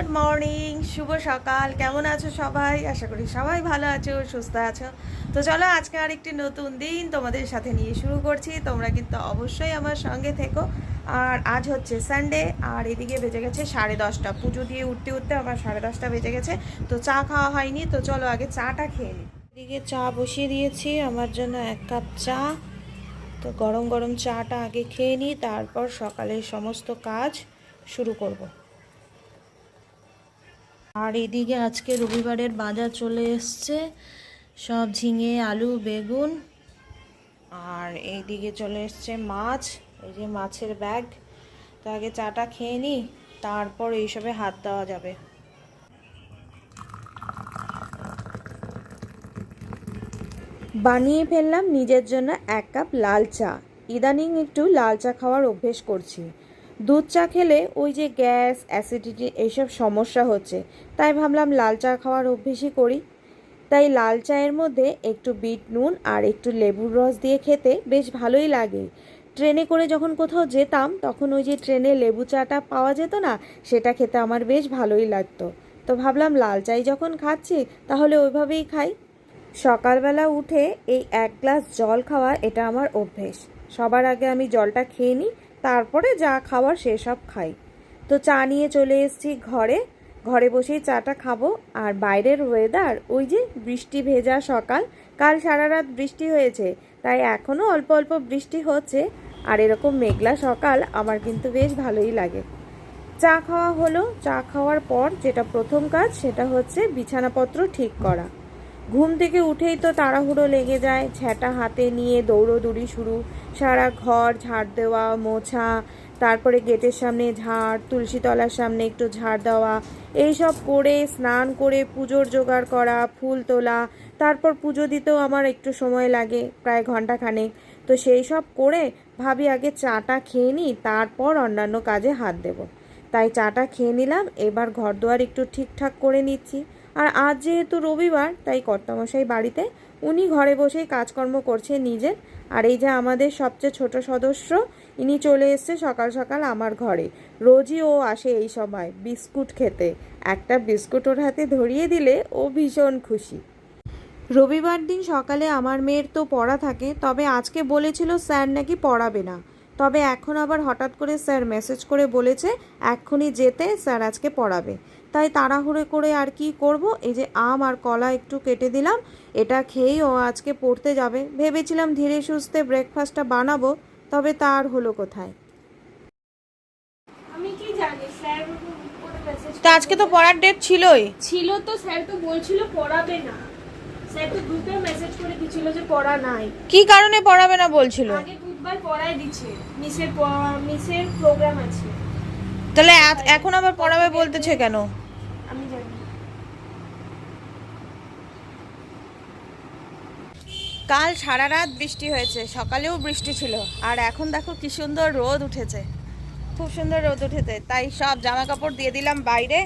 Good morning, শুভ সকাল। কেমন আছো সবাই? আশা করি সবাই ভালো আছো, সুস্থ আছো। তো চলো আজকে আরেকটি নতুন দিন তোমাদের সাথে নিয়ে শুরু করছি। তোমরা কিন্তু অবশ্যই আমার সঙ্গে থেকো। আর আজ হচ্ছে সানডে আর এদিকে বেজে গেছে সাড়ে দশটা। পুজো দিয়ে উঠতে উঠতে আমার সাড়ে দশটা বেজে গেছে। তো চা খাওয়া হয়নি, তো চলো আগে চাটা খেয়ে নিই এদিকে চা বসিয়ে দিয়েছি, আমার জন্য এক কাপ চা। তো গরম গরম চাটা আগে খেয়ে নিই তারপর সকালের সমস্ত কাজ শুরু করব। আর এদিকে আজকে রবিবারের বাজার চলে এসছে। সব ঝিঙে, আলু, বেগুন। আর এইদিকে চলে এসছে মাছ। এই যে মাছের ব্যাগ। তো আগে চাটা খেয়ে নিই তারপর এইসবে হাত দেওয়া যাবে। বানিয়ে ফেললাম নিজের জন্য এক কাপ লাল চা। ইদানিং একটু লাল চা খাওয়ার অভ্যেস করছি। দুধ চা খেলে ওই যে গ্যাস, অ্যাসিডিটি এইসব সমস্যা হচ্ছে। তাই ভাবলাম লাল চা খাওয়ার অভ্যেসই করি। তাই লাল চায়ের মধ্যে একটু বিট নুন আর একটু লেবুর রস দিয়ে খেতে বেশ ভালোই লাগে। ট্রেনে করে যখন কোথাও যেতাম, তখন ওই যে ট্রেনে লেবু চাটা পাওয়া যেত না, সেটা খেতে আমার বেশ ভালোই লাগতো। তো ভাবলাম লাল চাই যখন খাচ্ছি, তাহলে ওইভাবেই খাই। সকালবেলা উঠে এই এক গ্লাস জল খাওয়া এটা আমার অভ্যেস। সবার আগে আমি জলটা খেয়ে নিই তারপরে যা খাওয়ার সেসব খাই। তো চা নিয়ে চলে এসেছি ঘরে। ঘরে বসেই চাটা খাব। আর বাইরের ওয়েদার ওই যে বৃষ্টি ভেজা সকাল, কাল সারা রাত বৃষ্টি হয়েছে, তাই এখনও অল্প অল্প বৃষ্টি হচ্ছে। আর এরকম মেঘলা সকাল আমার কিন্তু বেশ ভালোই লাগে। চা খাওয়া হলো। চা খাওয়ার পর যেটা প্রথম কাজ, সেটা হচ্ছে বিছানাপত্র ঠিক করা। ঘুম থেকে উঠেই তো তাড়াহুড়ো লেগে যায় ঝ্যাঁটা হাতে নিয়ে দৌড়োদৌড়ি শুরু। সারা ঘর ঝাড় দেওয়া, মোছা, তারপরে গেটের সামনে ঝাড় তুলসী তলার সামনে একটু ঝাড় দেওয়া, এইসব করে স্নান করে পুজোর জোগাড় করা, ফুল তোলা, তারপর পুজো দিতেও আমার একটু সময় লাগে, প্রায় ঘন্টাখানেক তো সেই সব করে ভাবি আগে চাটা খেয়ে নিই, তারপর অন্যান্য কাজে হাত দেব। তাই চাটা খেয়ে নিলাম, এবার ঘর দুয়ার একটু ঠিকঠাক করে নিচ্ছি। আর আজ যেহেতু রবিবার, তাই কর্তামশাই বাড়িতে, উনি ঘরে বসেই কাজকর্ম করছে নিজের। আর এই যে আমাদের সবচেয়ে ছোট সদস্য, ইনি চলে এসছে সকাল সকাল আমার ঘরে। রোজই ও আসে এই সময় বিস্কুট খেতে। একটা বিস্কুট ওর হাতে ধরিয়ে দিলে ও ভীষণ খুশি। রবিবার দিন সকালে আমার মেয়ের তো পড়া থাকে, তবে আজকে বলেছিল স্যার নাকি পড়াবে না। তবে এখন আবার হঠাৎ করে স্যার মেসেজ করে বলেছে, এক্ষুনি যেতে স্যার আজকে পড়াবে। তাই তাড়াহুড়ো করে আর কি করব? এই যে আম আর কলা একটু কেটে দিলাম। এটা খেয়েই ও আজকে পড়তে যাবে। ভেবেছিলাম ধীরে সুস্থে ব্রেকফাস্টটা বানাবো তবে তার হলো কোথায়? আমি কি জানি স্যার তো আজকে তো পড়ার ডেট ছিলই। ছিল তো স্যার তো বলছিল পড়াবে না। স্যার তো গ্রুপে মেসেজ করে দিছিল যে পড়া নাই। কি কারণে পড়াবে না বলছিল? আগে বুধবার পড়াই দিচ্ছে। মিসের মিসের প্রোগ্রাম আছে। তাহলে এখন আবার পড়াবে বলতেছে কেন আমি জানি কাল সারা রাত বৃষ্টি হয়েছে, সকালেও বৃষ্টি ছিল। আর এখন দেখো কি সুন্দর রোদ উঠেছে। খুব সুন্দর রোদ উঠেছে। তাই সব জামা কাপড় দিয়ে দিলাম বাইরে।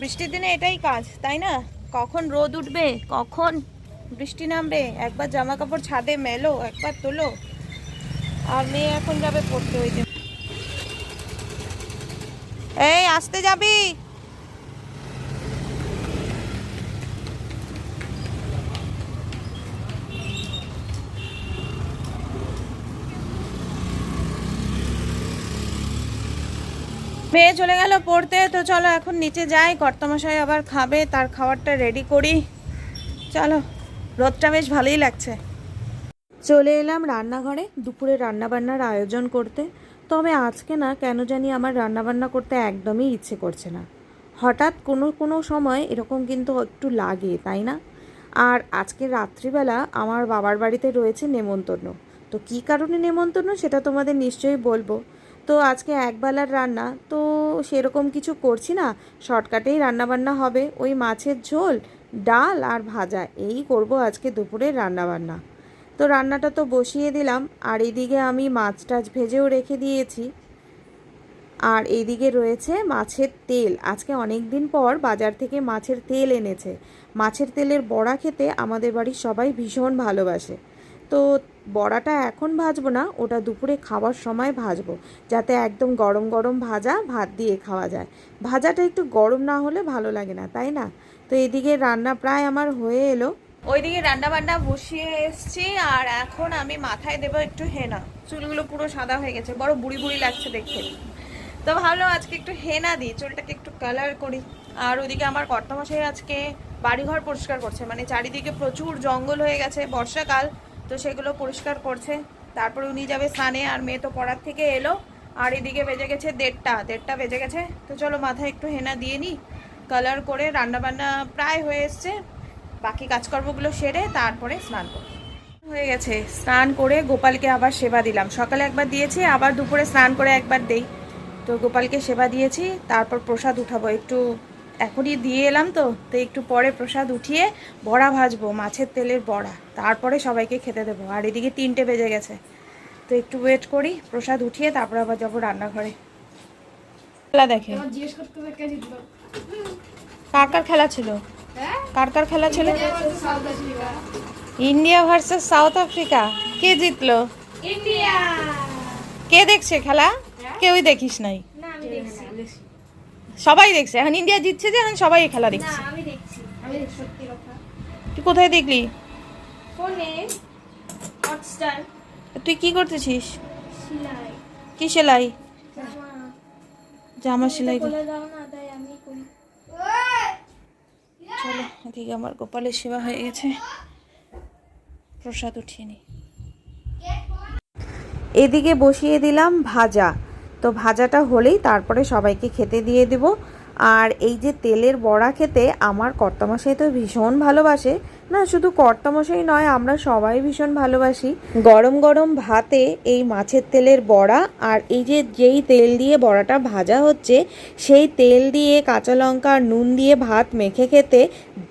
বৃষ্টির দিনে এটাই কাজ, তাই না? কখন রোদ উঠবে, কখন বৃষ্টি নামবে, একবার জামা কাপড় ছাদে মেলো, একবার তোলো। আর মেয়ে এখন যাবে পড়তে ওই এই, আসতে যাবি? মেয়ে চলে গেল পড়তে। তো চলো এখন নিচে যাই, কর্তামশাই আবার খাবে, তার খাবারটা রেডি করি। চলো, রোদটা বেশ ভালোই লাগছে। চলে এলাম রান্নাঘরে, দুপুরে রান্নাবান্নার আয়োজন করতে। তবে আজকে না, কেন জানি আমার রান্নাবান্না করতে একদমই ইচ্ছে করছে না। হঠাৎ কোনো কোনো সময় এরকম কিন্তু একটু লাগে, তাই না? আর আজকে রাত্রিবেলা আমার বাবার বাড়িতে রয়েছে নেমন্তন্ন। তো কী কারণে নেমন্তন্ন সেটা তোমাদের নিশ্চয়ই বলব। তো আজকে একবেলার রান্না, তো সেরকম কিছু করছি না। শর্টকাটেই রান্নাবান্না হবে। ওই মাছের ঝোল, ডাল আর ভাজা, এই করব আজকে দুপুরে রান্নাবান্না। তো রান্নাটা তো বসিয়ে দিলাম, আর এইদিকে আমি মাছ টাছ ভেজেও রেখে দিয়েছি। আর এইদিকে রয়েছে মাছের তেল। আজকে অনেক দিন পর বাজার থেকে মাছের তেল এনেছে। মাছের তেলের বড়া খেতে আমাদের বাড়ির সবাই ভীষণ ভালোবাসে। তো বড়াটা এখন ভাজবো না, ওটা দুপুরে খাওয়ার সময় ভাজবো, যাতে একদম গরম গরম ভাজা ভাত দিয়ে খাওয়া যায়। ভাজাটা একটু গরম না হলে ভালো লাগে না, তাই না? তো এদিকে রান্না প্রায় আমার হয়ে এলো। ওইদিকে রান্না বান্না বসিয়ে এসছি, আর এখন আমি মাথায় দেবো একটু হেনা। চুলগুলো পুরো সাদা হয়ে গেছে, বড় বুড়ি বুড়ি লাগছে দেখতে। তো ভাবলাম আজকে একটু হেনা দিই, চুলটাকে একটু কালার করি। আর ওইদিকে আমার কর্তামশাই আজকে বাড়িঘর পরিষ্কার করছে মানে চারিদিকে প্রচুর জঙ্গল হয়ে গেছে বর্ষাকাল। তো সেগুলো পরিষ্কার করছে। তারপরে উনি যাবে স্নানে, আর মেয়ে তো পড়ার থেকে এলো। আর এদিকে বেজে গেছে দেড়টা দেড়টা বেজে গেছে। তো চলো মাথায় একটু হেনা দিয়ে নিই কালার করে রান্নাবান্না প্রায় হয়ে এসছে। বাকি কাজকর্মগুলো সেরে তারপরে স্নান করব। হয়ে গেছে, স্নান করে গোপালকে আবার সেবা দিলাম। সকালে একবার দিয়েছি, আবার দুপুরে স্নান করে একবার দেই। তো গোপালকে সেবা দিয়েছি, তারপর প্রসাদ উঠাবো, একটু এখনই দিয়ে এলাম তো তো একটু পরে প্রসাদ উঠিয়ে বড়া ভাজবো মাছের তেলের বড়া। তারপরে সবাইকে খেতে দেবো। আর এদিকে তিনটে বেজে গেছে। তো একটু ওয়েট করি প্রসাদ উঠিয়ে তারপর আবার যাব রান্নাঘরে। খেলা দেখে। কার কার খেলা ছিল? হ্যাঁ? কার কার খেলা ছিল? ইন্ডিয়া ভার্সেস সাউথ আফ্রিকা কে জিতলো? ইন্ডিয়া। কে দেখছে খেলা? কেউই দেখিস নাই। না আমি দেখছি। সবাই দেখছে। এখন ইন্ডিয়া জিতছে যে এখন সবাই এই খেলা দেখছে। আমি দেখছি। আমি সত্যি কথা। তুই কোথায় দেখলি? ফোনে হটস্টার তুই কি করতেছিস? সিলাই। কি সেলাই? জামা। জামা সেলাই কর- দাও না তাই আমি করি। চলো এদিকে আমার গোপালের সেবা হয়ে গেছে। প্রসাদ উঠিয়ে নি। এদিকে বসিয়ে দিলাম ভাজা। তো ভাজাটা হলেই তারপরে সবাইকে খেতে দিয়ে দেব। আর এই যে তেলের বড়া খেতে আমার কর্তামশাই তো ভীষণ ভালোবাসে। না, শুধু কর্তামশাই নয়, আমরা সবাই ভীষণ ভালোবাসি। গরম গরম ভাতে এই মাছের তেলের বড়া আর এই যে যেই তেল দিয়ে বড়াটা ভাজা হচ্ছে, সেই তেল দিয়ে কাঁচা লঙ্কা আর নুন দিয়ে ভাত মেখে খেতে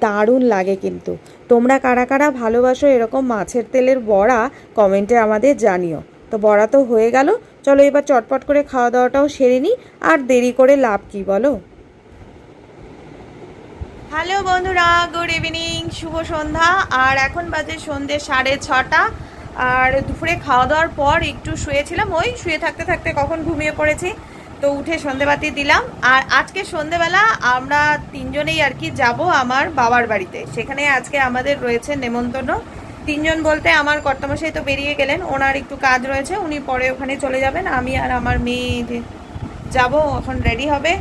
দারুণ লাগে কিন্তু। তোমরা কারা কারা ভালোবাসো এরকম মাছের তেলের বড়া, কমেন্টে আমাদের জানিও। তো বড়া তো হয়ে গেল চলো এবার চটপট করে খাওয়া দাওয়াটাও সেরে নিই, আর দেরি করে লাভ কি বলো? হ্যালো বন্ধুরা, গুড ইভিনিং, শুভ সন্ধ্যা, আর এখন বাজে সন্ধে সাড়ে ছটা, আর দুপুরে খাওয়া দাওয়ার পর একটু শুয়েছিলাম, ওই শুয়ে থাকতে থাকতে কখন ঘুমিয়ে পড়েছি, তো উঠে সন্ধেবাতি দিলাম, আর আজকে সন্ধেবেলা আমরা তিনজনেই আর কি যাব আমার বাবার বাড়িতে, সেখানে আজকে আমাদের রয়েছে নেমন্তন্ন তিনজন বলতে আমার কর্তামশাই তো বেরিয়ে গেলেন, ওনার একটু কাজ রয়েছে, উনি পরে ওখানে চলে যাবেন, আমি আর আমার মেয়ে যাব, এখন রেডি হবে।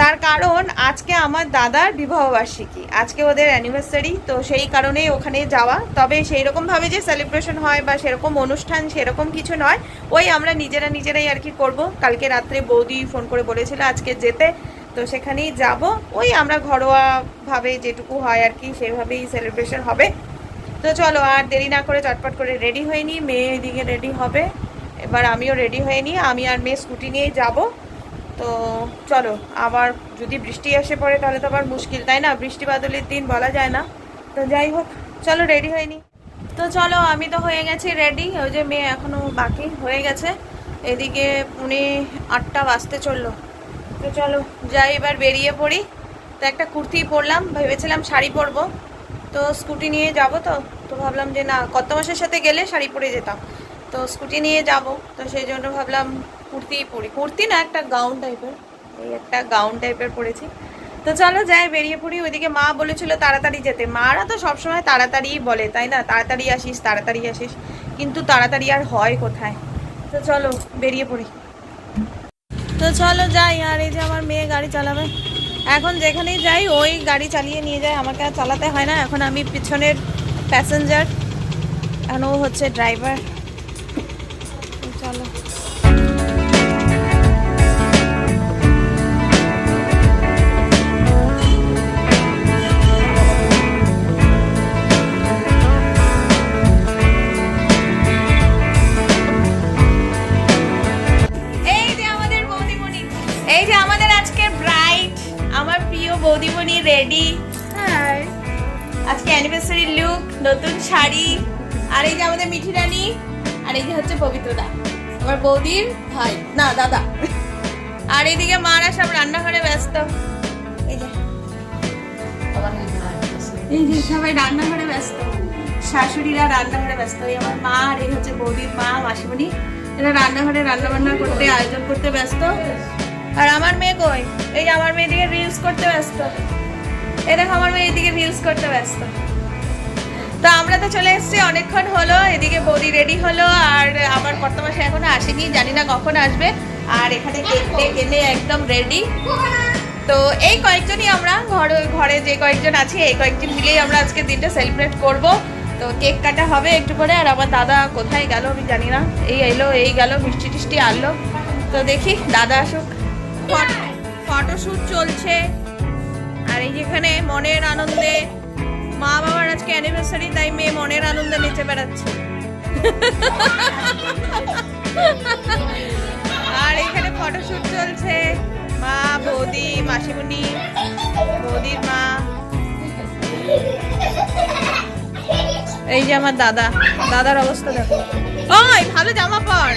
তার কারণ আজকে আমার দাদার বিবাহবার্ষিকী আজকে ওদের অ্যানিভার্সারি তো সেই কারণেই ওখানে যাওয়া। তবে সেই রকমভাবে যে সেলিব্রেশন হয় বা সেরকম অনুষ্ঠান, সেরকম কিছু নয়, ওই আমরা নিজেরা নিজেরাই আর কি করব। কালকে রাত্রে বৌদি ফোন করে বলেছিল আজকে যেতে, তো সেখানেই যাব। ওই আমরা ঘরোয়াভাবে যেটুকু হয় আর কি, সেভাবেই সেলিব্রেশন হবে। তো চলো আর দেরি না করে চটপট করে রেডি হয়ে নিই, মেয়ে এদিকে রেডি হবে। এবার আমিও রেডি হয়ে নিই, আমি আর মেয়ে স্কুটি নিয়েই যাব। তো চলো, আবার যদি বৃষ্টি এসে পড়ে তাহলে তো আবার মুশকিল, তাই না? বৃষ্টি বাদলের দিন বলা যায় না। তো যাই হোক, চলো রেডি হয়ে নিই। তো চলো, আমি তো হয়ে গেছি রেডি ওই যে মেয়ে এখনও বাকি হয়ে গেছে। এদিকে উনি আটটা বাজতে চলল। তো চলো, যাই এবার বেরিয়ে পড়ি। তো একটা কুর্তি পরলাম, ভেবেছিলাম শাড়ি পরবো। তো স্কুটি নিয়ে যাব তো। তো ভাবলাম যে না, কত মাসের সাথে গেলে শাড়ি পরে যেতাম। তো স্কুটি নিয়ে যাব, তো সেই জন্য ভাবলাম কুর্তি পরি। কুর্তি না, একটা গাউন টাইপের এই একটা গাউন টাইপের পরেছি। তো চলো যাই, বেরিয়ে পড়ি। ওইদিকে মা বলেছিল তাড়াতাড়ি যেতে। মারা তো সবসময় তাড়াতাড়িই বলে, তাই না? তাড়াতাড়ি আসিস তাড়াতাড়ি আসিস। কিন্তু তাড়াতাড়ি আর হয় কোথায়? তো চলো, বেরিয়ে পড়ি। তো চলো যাই, আর এই যে আমার মেয়ে গাড়ি চালাবে। এখন যেখানেই যাই, ওই গাড়ি চালিয়ে নিয়ে যায়। আমাকে আর চালাতে হয় না। এখন আমি পিছনের প্যাসেঞ্জার এখন ও হচ্ছে ড্রাইভার আমাদের মিঠি রানী, আর এই যে হচ্ছে পবিত্রদা। আমার বৌদির ভাই। না, দাদা। আর এইদিকে মারা সব রান্নাঘরে ব্যস্ত। এই যে। সবাই রান্নাঘরে ব্যস্ত। শাশুড়িরা রান্নাঘরে ব্যস্ত। আমার মা আর এই হচ্ছে বৌদির মা, মাসিমণি। এরা রান্নাঘরে রান্না বান্না করতে, আয়োজন করতে ব্যস্ত। আর আমার মেয়ে কই? এই আমার মেয়ে রিলস করতে ব্যস্ত। এই দেখো, আমার মেয়ে এদিকে রিলস করতে ব্যস্ত। তো আমরা তো চলে এসেছি, অনেকক্ষণ হলো, এদিকে বৌদি রেডি হলো, আর আমার কর্তমাসে এখনও আসেনি, জানি না কখন আসবে। আর এখানে কেক টেক এনে একদম রেডি তো এই কয়েকজনই আমরা, ঘরে ঘরে যে কয়েকজন আছি, এই কয়েকজন মিলেই আমরা আজকে দিনটা সেলিব্রেট করব। তো কেক কাটা হবে একটু করে আর আমার দাদা কোথায় গেল আমি জানি না। এই এলো, এই গেল, মিষ্টি টিষ্টি আনলো। তো দেখি, দাদা আসুক। ফটোশ্যুট চলছে। আর এই যেখানে মনের আনন্দে মা বাবার আজকে অ্যানিভার্সারি তাই মেয়ে মনের আনন্দে নেচে বেড়াচ্ছে। আর এখানে ফটোশুট চলছে। মা, বৌদি, মাসিমণি, বৌদির মা। এই যে আমার দাদা, দাদার অবস্থা দেখো। ওই, ভালো জামা পর।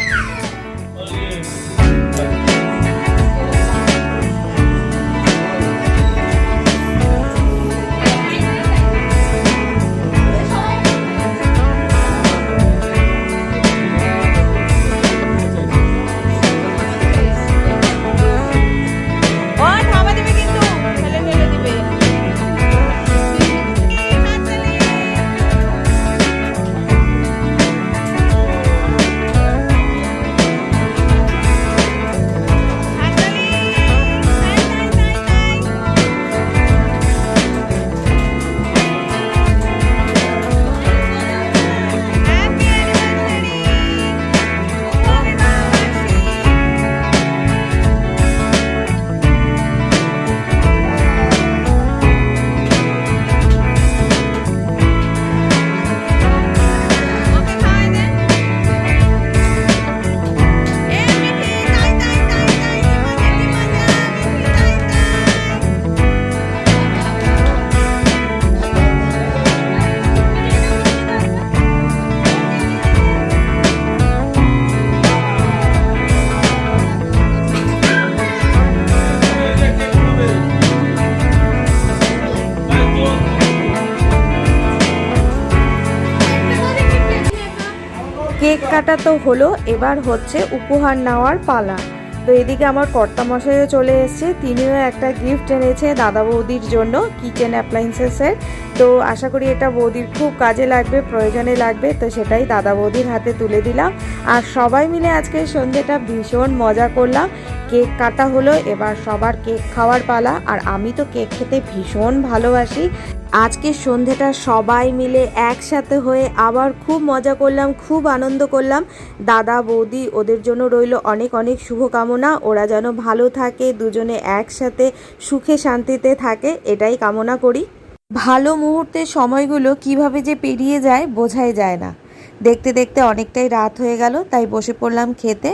কেক কাটা তো হলো, এবার হচ্ছে উপহার নেওয়ার পালা। তো এদিকে আমার কর্তামশাইও চলে এসেছে, তিনিও একটা গিফট এনেছে দাদা বৌদির জন্য কিচেন অ্যাপ্লায়েন্সেসের তো আশা করি এটা বৌদির খুব কাজে লাগবে, প্রয়োজনে লাগবে, তো সেটাই দাদা বৌদির হাতে তুলে দিলাম। আর সবাই মিলে আজকে সন্ধ্যেটা ভীষণ মজা করলাম। কেক কাটা হলো, এবার সবার কেক খাওয়ার পালা, আর আমি তো কেক খেতে ভীষণ ভালোবাসি। আজকে সন্ধ্যেটা সবাই মিলে একসাথে হয়ে আবার খুব মজা করলাম, খুব আনন্দ করলাম। দাদা, বৌদি, ওদের জন্য রইল অনেক অনেক শুভকামনা। ওরা যেন ভালো থাকে, দুজনে একসাথে সুখে শান্তিতে থাকে, এটাই কামনা করি। ভালো মুহূর্তের সময়গুলো কীভাবে যে পেরিয়ে যায়, বোঝাই যায় না। দেখতে দেখতে অনেকটাই রাত হয়ে গেল, তাই বসে পড়লাম খেতে।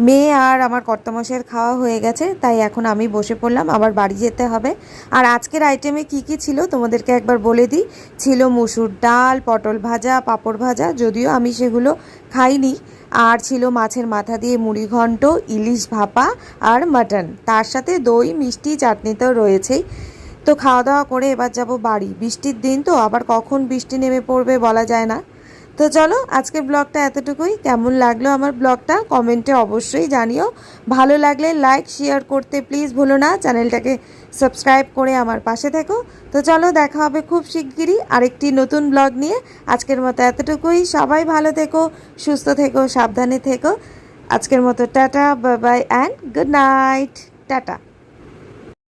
মেয়ে আর আমার কর্তামশের খাওয়া হয়ে গেছে, তাই এখন আমি বসে পড়লাম, আবার বাড়ি যেতে হবে। আর আজকের আইটেমে কি কি ছিল তোমাদেরকে একবার বলে দিই। ছিল মুসুর ডাল, পটল ভাজা, পাঁপড় ভাজা, যদিও আমি সেগুলো খাইনি। আর ছিল মাছের মাথা দিয়ে মুড়ি ঘন্ট, ইলিশ ভাপা আর মাটন। তার সাথে দই, মিষ্টি, চাটনি তো রয়েছেই। তো খাওয়া দাওয়া করে এবার যাব বাড়ি। বৃষ্টির দিন তো, আবার কখন বৃষ্টি নেমে পড়বে বলা যায় না। তো চলো, আজকের ব্লগটা এতটুকুই। কেমন লাগল আমার ব্লগটা? কমেন্টে অবশ্যই জানিও। ভালো লাগলে লাইক, শেয়ার করতে প্লিজ ভুলো না। চ্যানেলটাকে সাবস্ক্রাইব করে আমার পাশে থেকো। তো চলো, দেখা হবে খুব শিগগিরই আরেকটি নতুন ব্লগ নিয়ে। আজকের মতো এতটুকুই। সবাই ভালো থেকো, সুস্থ থেকো, সাবধানে থেকো। আজকের মতো tata, bye bye and good night tata.